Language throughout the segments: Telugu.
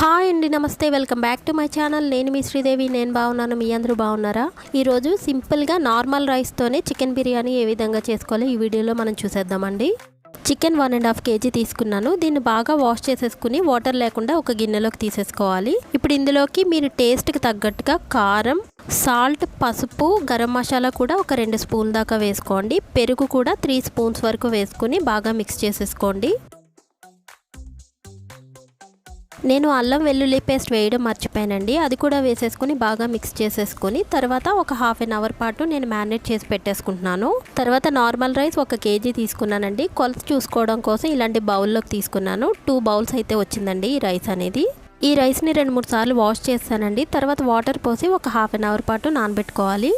హాయ్ అండి నమస్తే. Welcome back to my channel. నేను మీ శ్రీదేవి. నేను బాగున్నాను. మీ అందరూ బాగున్నారా? ఈరోజు సింపుల్గా నార్మల్ రైస్తోనే చికెన్ బిర్యానీ ఏ విధంగా చేసుకోవాలో ఈ వీడియోలో మనం చూసేద్దామండి. Chicken one and half KG తీసుకున్నాను. దీన్ని బాగా వాష్ చేసేసుకుని వాటర్ లేకుండా ఒక గిన్నెలోకి తీసేసుకోవాలి. ఇప్పుడు ఇందులోకి మీరు టేస్ట్కి తగ్గట్టుగా కారం సాల్ట్ పసుపు గరం మసాలా కూడా ఒక రెండు స్పూన్ దాకా వేసుకోండి. పెరుగు కూడా త్రీ స్పూన్స్ వరకు వేసుకుని బాగా మిక్స్ చేసేసుకోండి. నేను అల్లం వెల్లుల్లి పేస్ట్ వేయడం మర్చిపోయానండి. అది కూడా వేసేసుకుని బాగా మిక్స్ చేసేసుకుని తర్వాత ఒక హాఫ్ అన్ అవర్ పాటు నేను మ్యారినేట్ చేసి పెట్టేసుకుంటున్నాను. తర్వాత నార్మల్ రైస్ ఒక కేజీ తీసుకున్నానండి. కొలత చూసుకోవడం కోసం ఇలాంటి బౌల్లోకి తీసుకున్నాను. టూ బౌల్స్ అయితే వచ్చిందండి ఈ రైస్ అనేది. ఈ రైస్ని రెండు మూడు సార్లు వాష్ చేస్తానండి. తర్వాత వాటర్ పోసి ఒక హాఫ్ అన్ అవర్ పాటు నానబెట్టుకోవాలి.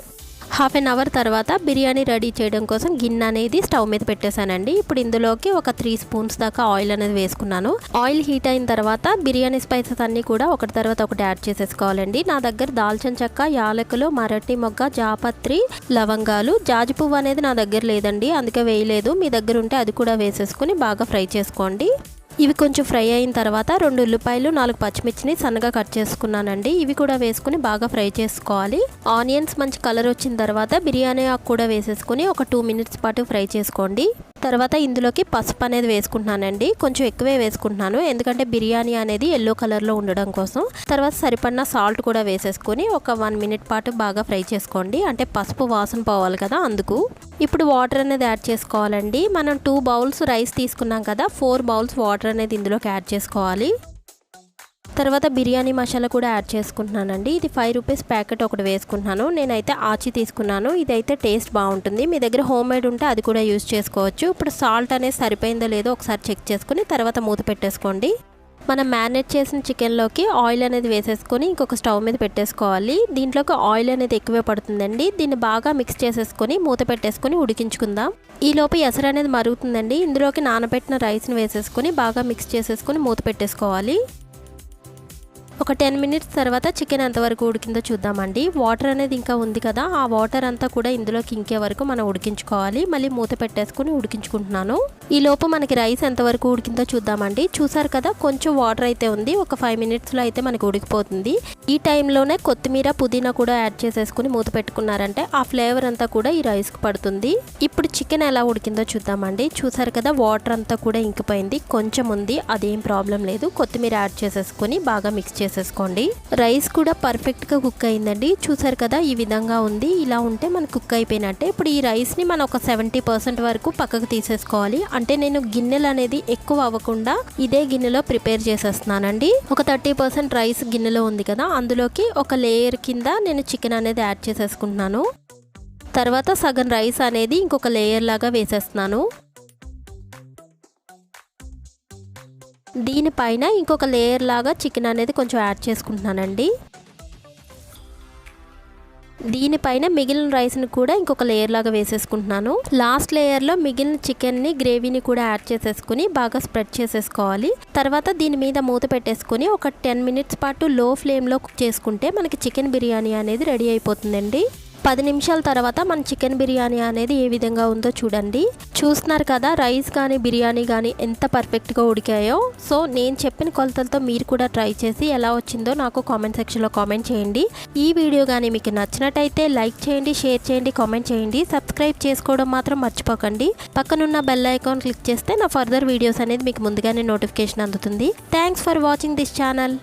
హాఫ్ అన్ అవర్ తర్వాత బిర్యానీ రెడీ చేయడం కోసం గిన్నె అనేది స్టవ్ మీద పెట్టేశానండి. ఇప్పుడు ఇందులోకి ఒక త్రీ స్పూన్స్ దాకా ఆయిల్ అనేది వేసుకున్నాను. ఆయిల్ హీట్ అయిన తర్వాత బిర్యానీ స్పైసెస్ అన్నీ కూడా ఒకటి తర్వాత ఒకటి యాడ్ చేసేసుకోవాలండి. నా దగ్గర దాల్చిన చెక్క యాలకులు మరటి మొగ్గ జాపత్రి లవంగాలు జాజి పువ్వు అనేది నా దగ్గర లేదండి. అందుకే వేయలేదు. మీ దగ్గర ఉంటే అది కూడా వేసేసుకుని బాగా ఫ్రై చేసుకోండి. ఇవి కొంచెం ఫ్రై అయిన తర్వాత రెండు ఉల్లిపాయలు నాలుగు పచ్చిమిర్చిని సన్నగా కట్ చేసుకున్నానండి. ఇవి కూడా వేసుకుని బాగా ఫ్రై చేసుకోవాలి. ఆనియన్స్ మంచి కలర్ వచ్చిన తర్వాత బిర్యానీ ఆకు కూడా వేసేసుకుని ఒక టూ మినిట్స్ పాటు ఫ్రై చేసుకోండి. తర్వాత ఇందులోకి పసుపు అనేది వేసుకుంటున్నానండి. కొంచెం ఎక్కువే వేసుకుంటున్నాను. ఎందుకంటే బిర్యానీ అనేది ఎల్లో కలర్లో ఉండడం కోసం. తర్వాత సరిపడిన సాల్ట్ కూడా వేసేసుకొని ఒక వన్ మినిట్ పాటు బాగా ఫ్రై చేసుకోండి. అంటే పసుపు వాసన పోవాలి కదా అందుకు. ఇప్పుడు వాటర్ అనేది యాడ్ చేసుకోవాలండి. మనం టూ బౌల్స్ రైస్ తీసుకున్నాం కదా ఫోర్ బౌల్స్ వాటర్ అనేది ఇందులోకి యాడ్ చేసుకోవాలి. తర్వాత బిర్యానీ మసాలా కూడా యాడ్ చేసుకుంటున్నానండి. ఇది ఫైవ్ రూపీస్ ప్యాకెట్ ఒకటి వేసుకుంటున్నాను. నేనైతే ఆచి తీసుకున్నాను. ఇదైతే టేస్ట్ బాగుంటుంది. మీ దగ్గర హోమ్ మేడ్ ఉంటే అది కూడా యూజ్ చేసుకోవచ్చు. ఇప్పుడు సాల్ట్ అనేది సరిపోయిందో లేదో ఒకసారి చెక్ చేసుకుని తర్వాత మూత పెట్టేసుకోండి. మనం మ్యారినేట్ చేసిన చికెన్లోకి ఆయిల్ అనేది వేసేసుకొని ఇంకొక స్టవ్ మీద పెట్టేసుకోవాలి. దీంట్లోకి ఆయిల్ అనేది ఎక్కువే పడుతుందండి. దీన్ని బాగా మిక్స్ చేసేసుకొని మూత పెట్టేసుకొని ఉడికించుకుందాం. ఈ లోపు ఎసరు అనేది మరుగుతుందండి. ఇందులోకి నానబెట్టిన రైస్ని వేసేసుకొని బాగా మిక్స్ చేసేసుకొని మూత పెట్టేసుకోవాలి. ఒక టెన్ మినిట్స్ తర్వాత చికెన్ ఎంతవరకు ఉడికిందో చూద్దామండి. వాటర్ అనేది ఇంకా ఉంది కదా ఆ వాటర్ అంతా కూడా ఇందులోకి ఇంకే వరకు మనం ఉడికించుకోవాలి. మళ్ళీ మూత పెట్టేసుకుని ఉడికించుకుంటున్నాను. ఈ లోపు మనకి రైస్ ఎంతవరకు ఉడికిందో చూద్దామండి. చూసారు కదా కొంచెం వాటర్ అయితే ఉంది. ఒక ఫైవ్ మినిట్స్లో అయితే మనకి ఉడికిపోతుంది. ఈ టైంలోనే కొత్తిమీర పుదీనా కూడా యాడ్ చేసేసుకుని మూత పెట్టుకున్నారంటే ఆ ఫ్లేవర్ అంతా కూడా ఈ రైస్కి పడుతుంది. ఇప్పుడు చికెన్ ఎలా ఉడికిందో చూద్దామండి. చూసారు కదా వాటర్ అంతా కూడా ఇంకిపోయింది. కొంచెం ఉంది అదేం ప్రాబ్లం లేదు. కొత్తిమీర యాడ్ చేసేసుకుని బాగా మిక్స్ చేసేసుకోండి రైస్ కూడా పర్ఫెక్ట్గా కుక్ అయిందండి. చూసారు కదా ఈ విధంగా ఉంది. ఇలా ఉంటే మనకు కుక్ అయిపోయినట్టే. ఇప్పుడు ఈ రైస్ని మనం ఒక సెవెంటీ పర్సెంట్ వరకు పక్కకు తీసేసుకోవాలి. అంటే నేను గిన్నెలు అనేది ఎక్కువ అవ్వకుండా ఇదే గిన్నెలో ప్రిపేర్ చేసేస్తున్నానండి. ఒక థర్టీ పర్సెంట్ రైస్ గిన్నెలో ఉంది కదా అందులోకి ఒక లేయర్ కింద నేను చికెన్ అనేది యాడ్ చేసేసుకుంటున్నాను. తర్వాత సగం రైస్ అనేది ఇంకొక లేయర్ లాగా వేసేస్తున్నాను. దీనిపైన ఇంకొక లేయర్ లాగా చికెన్ అనేది కొంచెం యాడ్ చేసుకుంటున్నానండి. దీనిపైన మిగిలిన రైస్ని కూడా ఇంకొక లేయర్ లాగా వేసేసుకుంటున్నాను. లాస్ట్ లేయర్లో మిగిలిన చికెన్ని గ్రేవీని కూడా యాడ్ చేసేసుకుని బాగా స్ప్రెడ్ చేసేసుకోవాలి. తర్వాత దీని మీద మూత పెట్టేసుకుని ఒక టెన్ మినిట్స్ పాటు లో ఫ్లేమ్లో కుక్ చేసుకుంటే మనకి చికెన్ బిర్యానీ అనేది రెడీ అయిపోతుందండి. పది నిమిషాల తర్వాత మన చికెన్ బిర్యానీ అనేది ఏ విధంగా ఉందో చూడండి. చూస్తున్నారు కదా రైస్ కానీ బిర్యానీ కానీ ఎంత పర్ఫెక్ట్గా ఉడికాయో. సో నేను చెప్పిన కొలతలతో మీరు కూడా ట్రై చేసి ఎలా వచ్చిందో నాకు కామెంట్ సెక్షన్లో కామెంట్ చేయండి. ఈ వీడియో కానీ మీకు నచ్చినట్టయితే లైక్ చేయండి షేర్ చేయండి కామెంట్ చేయండి. సబ్స్క్రైబ్ చేసుకోవడం మాత్రం మర్చిపోకండి. పక్కనున్న బెల్ ఐకాన్ క్లిక్ చేస్తే నా ఫర్దర్ వీడియోస్ అనేది మీకు ముందుగానే నోటిఫికేషన్ అందుతుంది. Thanks for watching this channel.